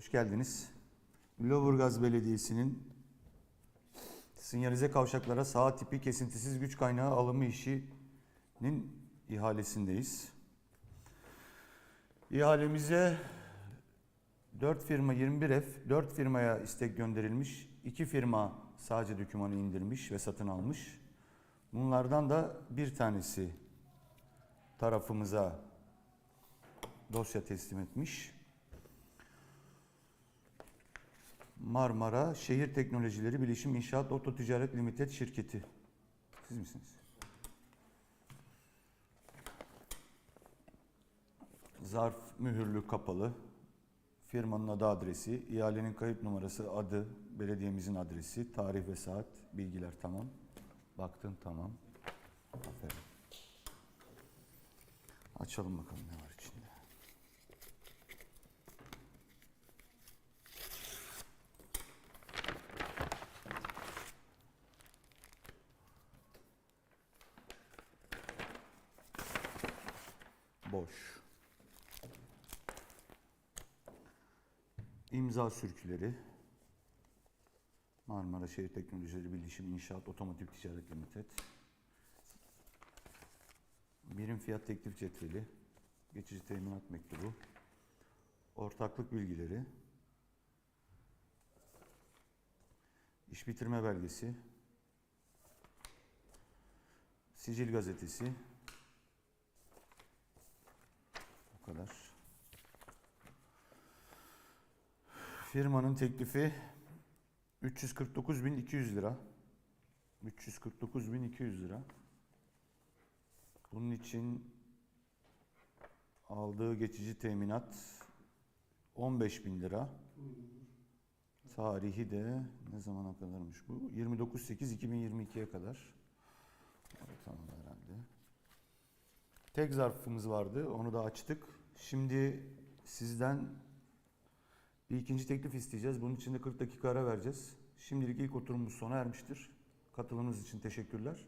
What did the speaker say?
Hoş geldiniz. Lüleburgaz Belediyesi'nin sinyalize kavşaklara sağ tipi kesintisiz güç kaynağı alımı işinin ihalesindeyiz. İhalemize 4 firma 21 F, 4 firmaya istek gönderilmiş. 2 firma sadece dokümanı indirmiş ve satın almış. Bunlardan da bir tanesi tarafımıza dosya teslim etmiş. Marmara Şehir Teknolojileri Bilişim İnşaat Oto Ticaret Limited şirketi. Siz misiniz? Zarf mühürlü kapalı. Firmanın adı adresi, ihalenin kayıt numarası, adı, belediyemizin adresi, tarih ve saat, bilgiler tamam. Baktın tamam. Aferin. Açalım bakalım ne var Boş. İmza sürküleri. Marmara Şehir Teknolojileri Bilişim İnşaat Otomotiv Ticaret Limited. Birim fiyat teklif cetveli. Geçici teminat mektubu. Ortaklık bilgileri. İş bitirme belgesi. Sicil gazetesi. Bu kadar. Firmanın teklifi 349.200 lira. 349.200 lira. Bunun için aldığı geçici teminat 15.000 lira. Tarihi de ne zamana kadarmış bu? 29.8.2022'ye kadar. Tamam herhalde. Tek zarfımız vardı. Onu da açtık. Şimdi sizden bir ikinci teklif isteyeceğiz. Bunun için de 40 dakika ara vereceğiz. Şimdilik ilk oturumumuz sona ermiştir. Katılımınız için teşekkürler.